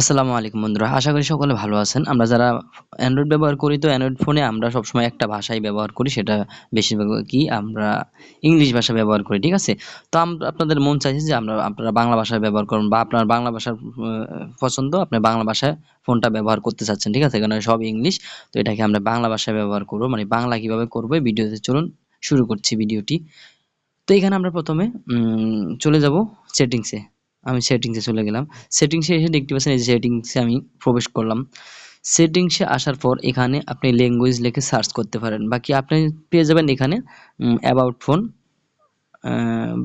আসসালামু আলাইকুম বন্ধুরা, আশা করি সকলে ভালো আছেন। আমরা যারা অ্যান্ড্রয়েড ব্যবহার করি তো অ্যান্ড্রয়েড ফোনে আমরা সবসময় একটা ভাষাই ব্যবহার করি, সেটা বেশিরভাগ কি আমরা ইংলিশ ভাষা ব্যবহার করি, ঠিক আছে? তো আমরা আপনাদের মন চাইছে যে আমরা আপনারা বাংলা ভাষা ব্যবহার করুন বা আপনার বাংলা ভাষার পছন্দ, আপনি বাংলা ভাষায় ফোনটা ব্যবহার করতে চাচ্ছেন, ঠিক আছে? এখানে সব ইংলিশ তো এটাকে আমরা বাংলা ভাষায় ব্যবহার করব। মানে বাংলা কীভাবে করব ভিডিওতে চলুন শুরু করছি ভিডিওটি। তো এখানে আমরা প্রথমে চলে যাব সেটিংসে আমি সেটিংসে চলে গেলাম। সেটিংসে এসে দেখতে পাচ্ছেন এই যে সেটিংসে আমি প্রবেশ করলাম। সেটিংসে আসার পর এখানে আপনি ল্যাঙ্গুয়েজ লিখে সার্চ করতে পারেন। বাকি আপনি পেয়ে যাবেন এখানে অ্যাবাউট ফোন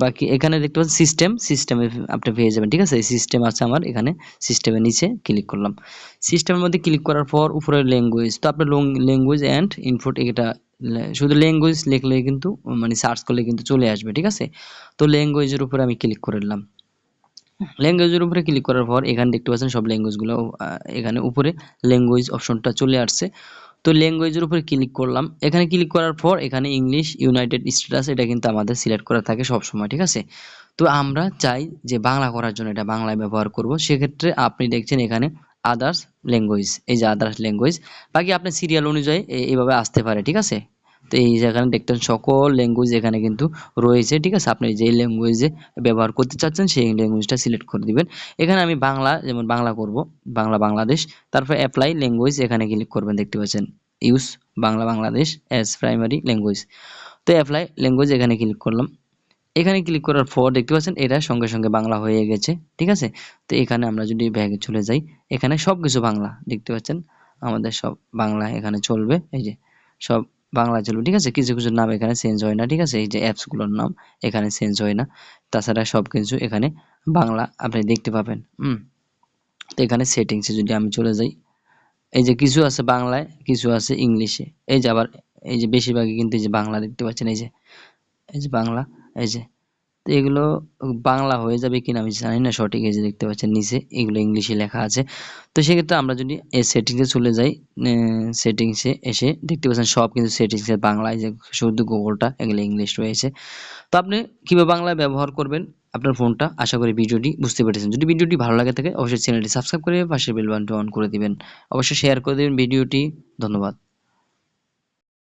বাকি এখানে দেখতে পাচ্ছেন সিস্টেম সিস্টেমে আপনি পেয়ে যাবেন, ঠিক আছে? এই সিস্টেম আছে আমার, এখানে সিস্টেমের নিচে ক্লিক করলাম। সিস্টেমের মধ্যে ক্লিক করার পর উপরে ল্যাঙ্গুয়েজ তো আপনার ল্যাঙ্গুয়েজ অ্যান্ড ইনপুট এটা শুধু ল্যাঙ্গুয়েজ লিখলে কিন্তু মানে সার্চ করলে কিন্তু চলে আসবে, ঠিক আছে? তো ল্যাঙ্গুয়েজের উপরে আমি ক্লিক করে দিলাম ল্যাঙ্গুয়েজের উপরে ক্লিক করার পর এখানে দেখতে পাচ্ছেন সব ল্যাঙ্গুয়েজগুলো এখানে উপরে ল্যাঙ্গুয়েজ অপশনটা চলে আসছে। তো ল্যাঙ্গুয়েজের উপরে ক্লিক করলাম। এখানে ক্লিক করার পর এখানে ইংলিশ ইউনাইটেড স্ট্যাটাস এটা কিন্তু আমাদের সিলেক্ট করা থাকে সব সময় ঠিক আছে? তো আমরা চাই যে বাংলা করার জন্য এটা বাংলায় ব্যবহার করব। সেক্ষেত্রে আপনি দেখছেন এখানে আদার্স ল্যাঙ্গুয়েজ এই যে আদার্স ল্যাঙ্গুয়েজ বাকি আপনার সিরিয়াল অনুযায়ী এইভাবে আসতে পারে, ঠিক আছে? তো এই যেখানে দেখতেন সকল ল্যাঙ্গুয়েজ এখানে কিন্তু রয়েছে, ঠিক আছে? আপনি যে ল্যাঙ্গুয়েজে ব্যবহার করতে চাচ্ছেন, সেই ল্যাঙ্গুয়েজটা সিলেক্ট করে দিবেন। এখানে আমি বাংলা, যেমন বাংলা করব, বাংলা বাংলাদেশ, তারপর অ্যাপ্লাই ল্যাঙ্গুয়েজ এখানে ক্লিক করবেন, দেখতে পাচ্ছেন? Use Bangla Bangladesh as primary language তো অ্যাপ্লাই ল্যাঙ্গুয়েজ এখানে ক্লিক করলাম। এখানে ক্লিক করার পর দেখতে পাচ্ছেন, এটা সঙ্গে সঙ্গে বাংলা হয়ে গেছে, ঠিক আছে? তো এখানে আমরা যদি ব্যাগে চলে যাই, এখানে সব কিছু বাংলা, দেখতে পাচ্ছেন? আমাদের সব বাংলা এখানে চলবে, এই যে সব বাংলা চলবে, ঠিক আছে? কিছু কিছু নাম এখানে চেঞ্জ হয় না, ঠিক আছে? এই যে অ্যাপসগুলোর নাম এখানে চেঞ্জ হয় না। তাছাড়া সব কিছু এখানে বাংলা আপনি দেখতে পাবেন, হুম? তো এখানে সেটিংসে যদি আমি চলে যাই, এই যে কিছু আছে বাংলায়, কিছু আছে ইংলিশে, এই যে আবার, এই যে বেশিরভাগই কিন্তু এই যে বাংলা দেখতে পাচ্ছেন, এই যে এই যে বাংলা, এই যে তো এগুলো বাংলা হয়ে যাবে কিনা আমি জানি না, সঠিক এই যে দেখতে পাচ্ছেন নিচে, এগুলো ইংলিশে লেখা আছে। তো সেক্ষেত্রে আমরা যদি এই সেটিংসে চলে যাই সেটিংসে এসে দেখতে পাচ্ছেন সব কিন্তু সেটিংসে বাংলায় যে শুধু গুগলটা এগুলো ইংলিশ রয়েছে। তো আপনি কীভাবে বাংলায় ব্যবহার করবেন আপনার ফোনটা? আশা করি ভিডিওটি বুঝতে পেরেছেন। যদি ভিডিওটি ভালো লাগে থাকে, অবশ্যই চ্যানেলটি সাবস্ক্রাইব করে পাশের বেল বাটনটি অন করে দিবেন। অবশ্যই শেয়ার করে দিবেন ভিডিওটি। ধন্যবাদ।